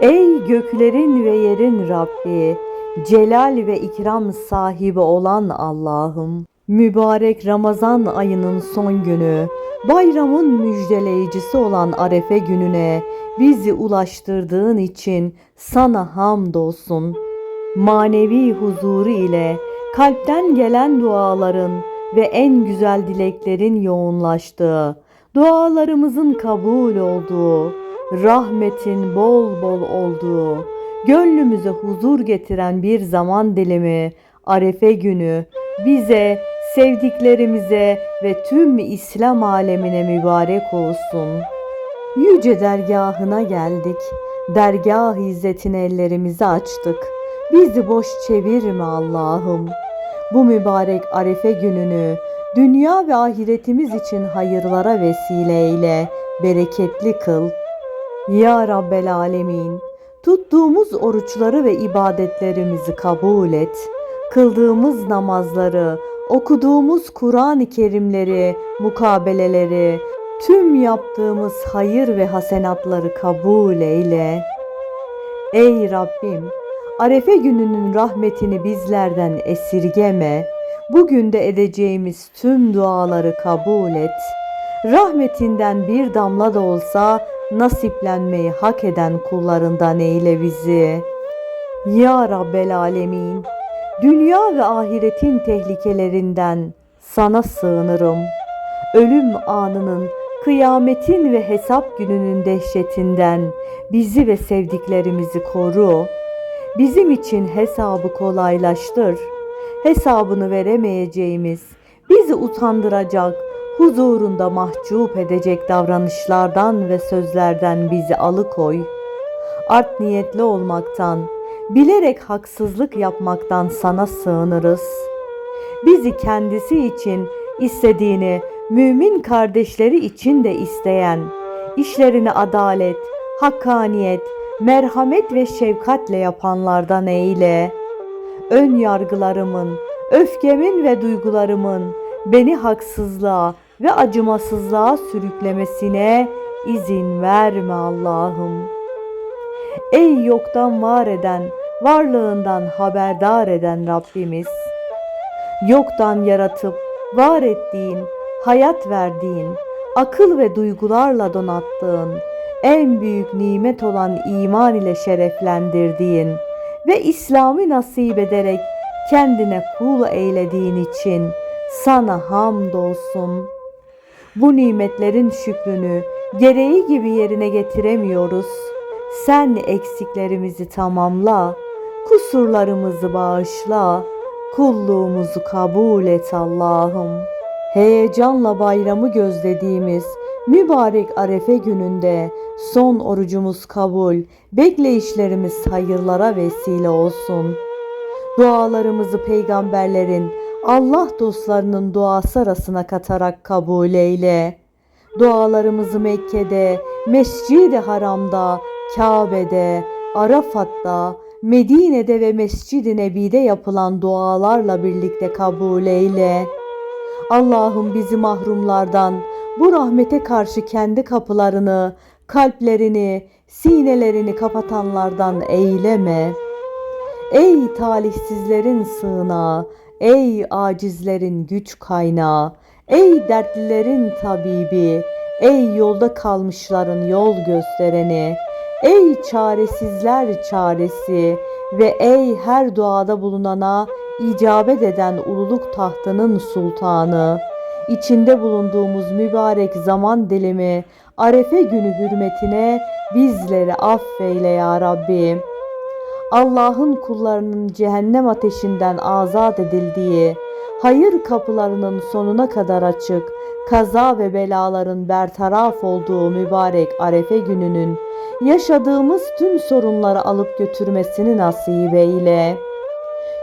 Ey göklerin ve yerin Rabbi, celal ve ikram sahibi olan Allah'ım. Mübarek Ramazan ayının son günü, bayramın müjdeleyicisi olan Arefe gününe bizi ulaştırdığın için sana hamdolsun. Manevi huzuru ile kalpten gelen duaların ve en güzel dileklerin yoğunlaştığı, dualarımızın kabul olduğu, rahmetin bol bol olduğu, gönlümüze huzur getiren bir zaman dilimi Arefe günü bize, sevdiklerimize ve tüm İslam alemine mübarek olsun. Yüce dergahına geldik. Dergah izzetine ellerimizi açtık. Bizi boş çevirme Allah'ım. Bu mübarek Arefe gününü dünya ve ahiretimiz için hayırlara vesile eyle, bereketli kıl. Ya Rabbel Alemin, tuttuğumuz oruçları ve ibadetlerimizi kabul et. Kıldığımız namazları, okuduğumuz Kur'an-ı Kerimleri, mukabeleleri, tüm yaptığımız hayır ve hasenatları kabul eyle. Ey Rabbim, Arefe gününün rahmetini bizlerden esirgeme. Bugün de edeceğimiz tüm duaları kabul et. Rahmetinden bir damla da olsa nasiplenmeyi hak eden kullarından eyle bizi. Ya Rabbel Alemin, dünya ve ahiretin tehlikelerinden sana sığınırım. Ölüm anının, kıyametin ve hesap gününün dehşetinden bizi ve sevdiklerimizi koru. Bizim için hesabı kolaylaştır. Hesabını veremeyeceğimiz, bizi utandıracak, huzurunda mahcup edecek davranışlardan ve sözlerden bizi alıkoy. Art niyetli olmaktan, bilerek haksızlık yapmaktan sana sığınırız. Bizi kendisi için istediğini mümin kardeşleri için de isteyen, işlerini adalet, hakkaniyet, merhamet ve şefkatle yapanlardan eyle. Ön yargılarımın, öfkemin ve duygularımın beni haksızlığa ve acımasızlığa sürüklemesine izin verme Allah'ım. Ey yoktan var eden, varlığından haberdar eden Rabbimiz. Yoktan yaratıp var ettiğin, hayat verdiğin, akıl ve duygularla donattığın, en büyük nimet olan iman ile şereflendirdiğin ve İslam'ı nasip ederek kendine kul eylediğin için sana hamdolsun. Bu nimetlerin şükrünü gereği gibi yerine getiremiyoruz. Sen eksiklerimizi tamamla, kusurlarımızı bağışla, kulluğumuzu kabul et Allah'ım. Heyecanla bayramı gözlediğimiz mübarek Arefe gününde son orucumuz kabul, bekleyişlerimiz hayırlara vesile olsun. Dualarımızı peygamberlerin, Allah dostlarının duası arasına katarak kabul eyle. Dualarımızı Mekke'de, Mescid-i Haram'da, Kabe'de, Arafat'ta, Medine'de ve Mescid-i Nebi'de yapılan dualarla birlikte kabul eyle. Allah'ım bizi mahrumlardan, bu rahmete karşı kendi kapılarını, kalplerini, sinelerini kapatanlardan eyleme. Ey talihsizlerin sığınağı, ey acizlerin güç kaynağı, ey dertlilerin tabibi, ey yolda kalmışların yol göstereni, ey çaresizler çaresi ve ey her duada bulunana icabet eden ululuk tahtının sultanı, içinde bulunduğumuz mübarek zaman dilimi Arefe günü hürmetine bizleri affeyle ya Rabbi. Allah'ın kullarının cehennem ateşinden azat edildiği, hayır kapılarının sonuna kadar açık, kaza ve belaların bertaraf olduğu mübarek Arefe gününün yaşadığımız tüm sorunları alıp götürmesini nasip eyle.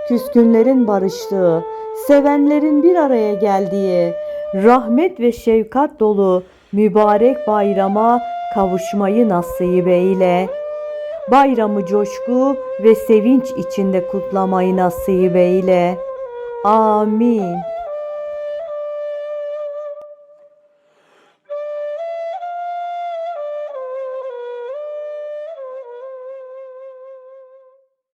Küskünlerin barıştığı, sevenlerin bir araya geldiği, rahmet ve şefkat dolu mübarek bayrama kavuşmayı nasip eyle. Bayramı coşku ve sevinç içinde kutlamayı nasip eyle. Amin.